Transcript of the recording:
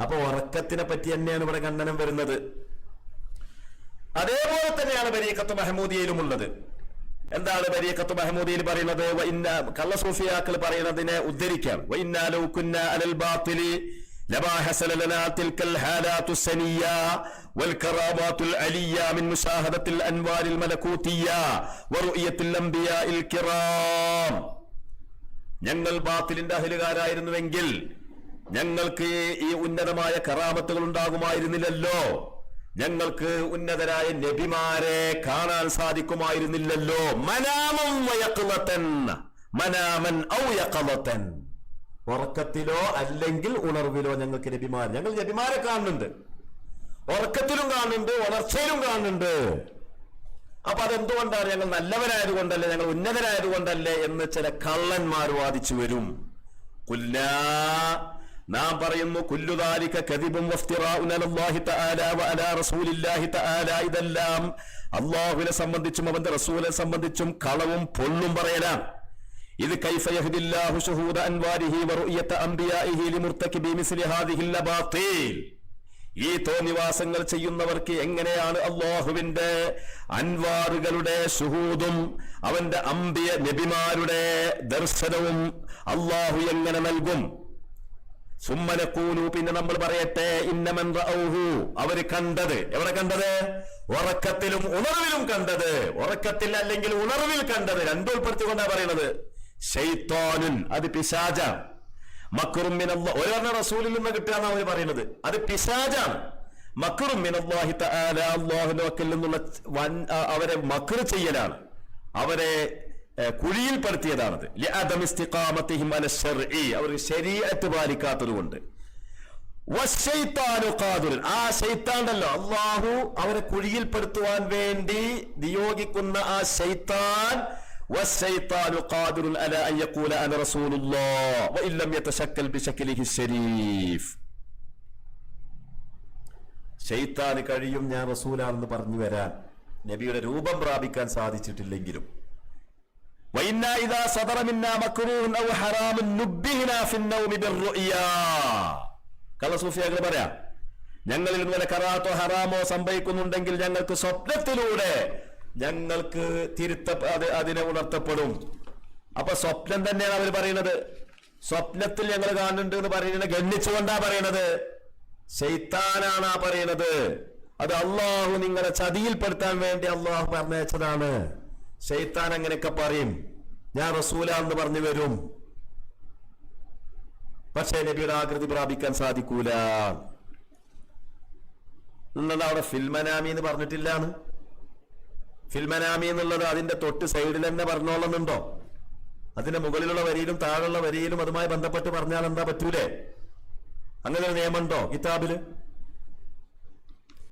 അപ്പൊ ഉറക്കത്തിനെ പറ്റി തന്നെയാണ് ഇവിടെ ഖണ്ഡനം വരുന്നത്. അതേപോലെ തന്നെയാണ് വരിയക്കത്ത് മെഹമൂദിയയിലും ഉള്ളത്. എന്താണ് വരിയക്കത്ത് മെഹമൂദിയിൽ പറയുന്നത്? ഇന്ന കള്ള സൂഫിയാക്കൾ പറയുന്നതിനെ ഉദ്ധരിക്കാം. ഞങ്ങൾ ബാത്തിലിന്റെ അഹിലുകാരായിരുന്നുവെങ്കിൽ ഞങ്ങൾക്ക് ഈ ഉന്നതമായ കറാമത്തുകൾ ഉണ്ടാകുമായിരുന്നില്ലല്ലോ ഞങ്ങൾക്ക് ഉന്നതരായ നബിമാരെ കാണാൻ സാധിക്കുമായിരുന്നില്ലല്ലോ. മനാമം മനാമൻ ഉറക്കത്തിലോ അല്ലെങ്കിൽ ഉണർവിലോ ഞങ്ങൾക്ക് നബിമാർ ഞങ്ങൾ നബിമാരെ കാണുന്നുണ്ട്. ഉറക്കത്തിലും കാണുന്നുണ്ട് ഉണർച്ചയിലും കാണുന്നുണ്ട്. അപ്പൊ അതെന്തുകൊണ്ടാണ് ഞങ്ങൾ നല്ലവരായത് കൊണ്ടല്ലേ ഞങ്ങൾ ഉന്നതരായത് കൊണ്ടല്ലേ എന്ന് ചില കള്ളന്മാർ വാദിച്ചു വരും. നാം പറയുന്നു കുല്ലുദാലിക കദിബും അല്ലാഹുവിനെ സംബന്ധിച്ചും അവന്റെ റസൂലിനെ സംബന്ധിച്ചും കളവും പൊള്ളും പറയലാണ്. ഇത് അൻവാരിഹി ലിമുർതകിബി മിസ്ലി ഹാദിഹിൽ ഈ തോന്നിവാസങ്ങൾ ചെയ്യുന്നവർക്ക് എങ്ങനെയാണ് അള്ളാഹുവിന്റെ അൻവാറുകളുടെ സുഹൂദും അവന്റെ അമ്പിയ നബിമാരുടെ ദർശനവും അള്ളാഹു എങ്ങനെ നൽകും? സുമ്മനക്കൂലു പിന്നെ നമ്മൾ പറയട്ടെ ഇന്നമൻ അവർ കണ്ടത്. എവിടെ കണ്ടത്? ഉറക്കത്തിലും ഉണർവിലും കണ്ടത്. ഉറക്കത്തിൽ അല്ലെങ്കിൽ ഉണർവിൽ കണ്ടത്. രണ്ടും പറയണത്. ഷെയ്ത്തോനുൻ അത് പിശാജാണ്. മക്കുറും മിനല്ലാ ഒരു റസൂലിൽ നിന്ന് കിട്ടുകയാണ് അവർ പറയുന്നത് അത് പിശാജാണ്. മക്കുറും മിനല്ലാഹി തആല അല്ലാഹുവിന്റെ വക്കിൽ നിന്നുള്ള വൻ അവരെ മക്കർ ചെയ്യലാണ്. അവരെ കുഴിയിൽപ്പെടുത്തിയതാണത് ലിഅദം ഇസ്തിഖാമത്തിഹിം അല ശർഇ അവർ ശരീഅത്ത് പാലിക്കാത്തത് കൊണ്ട് വശൈത്താനു ഖാദിറുൻ. ആ ശൈത്താണ്ടല്ലോ അള്ളാഹു അവരെ കുഴിയിൽപ്പെടുത്തുവാൻ വേണ്ടി നിയോഗിക്കുന്ന ആ ശൈത്താൻ والشيطان قادر على أن يقول أنا رسول الله وإن لم يتشكل بشكله الشريف ഷെയ്ത്താന് കഴിയും ഞാൻ റസൂലാണെന്ന് പറഞ്ഞു വരാൻ നബിയുടെ രൂപം പ്രാപിക്കാൻ സാധിച്ചിട്ടില്ലെങ്കിലും പറയാം ഞങ്ങളിൽ വല്ല കറാത്തോ ഹറാമോ സംഭവിക്കുന്നുണ്ടെങ്കിൽ ഞങ്ങൾക്ക് സ്വപ്നത്തിലൂടെ ഞങ്ങൾക്ക് തിരുത്ത അത് അതിനെ ഉണർത്തപ്പെടും. അപ്പൊ സ്വപ്നം തന്നെയാണ് അവർ പറയുന്നത്. സ്വപ്നത്തിൽ ഞങ്ങൾ കാണുന്നുണ്ട് എന്ന് പറയുന്നത് ഗണ്ണിച്ചുകൊണ്ടാ പറയണത് ശൈത്താനാണ് ആ പറയുന്നത്. അത് അള്ളാഹു നിങ്ങളെ ചതിയിൽപ്പെടുത്താൻ വേണ്ടി അള്ളാഹു പറഞ്ഞയച്ചതാണ്. ഷെയ്ത്താൻ അങ്ങനെയൊക്കെ പറയും. ഞാൻ റസൂലാന്ന് പറഞ്ഞു വരും. പക്ഷേ നബിയുടെ ആകൃതി പ്രാപിക്കാൻ സാധിക്കൂല. എന്നുള്ളത് അവിടെ ഫിൽമനാമി എന്ന് പറഞ്ഞിട്ടില്ലാണ് ഫിൽമനാമി എന്നുള്ളത് അതിന്റെ തൊട്ട് സൈഡിൽ തന്നെ പറഞ്ഞോളുന്നുണ്ടോ? അതിന്റെ മുകളിലുള്ള വരിയിലും താഴെയുള്ള വരിയിലും അതുമായി ബന്ധപ്പെട്ട് പറഞ്ഞാൽ എന്താ പറ്റൂലേ? അങ്ങനെ ഒരു നിയമമുണ്ടോ കിതാബിൽ?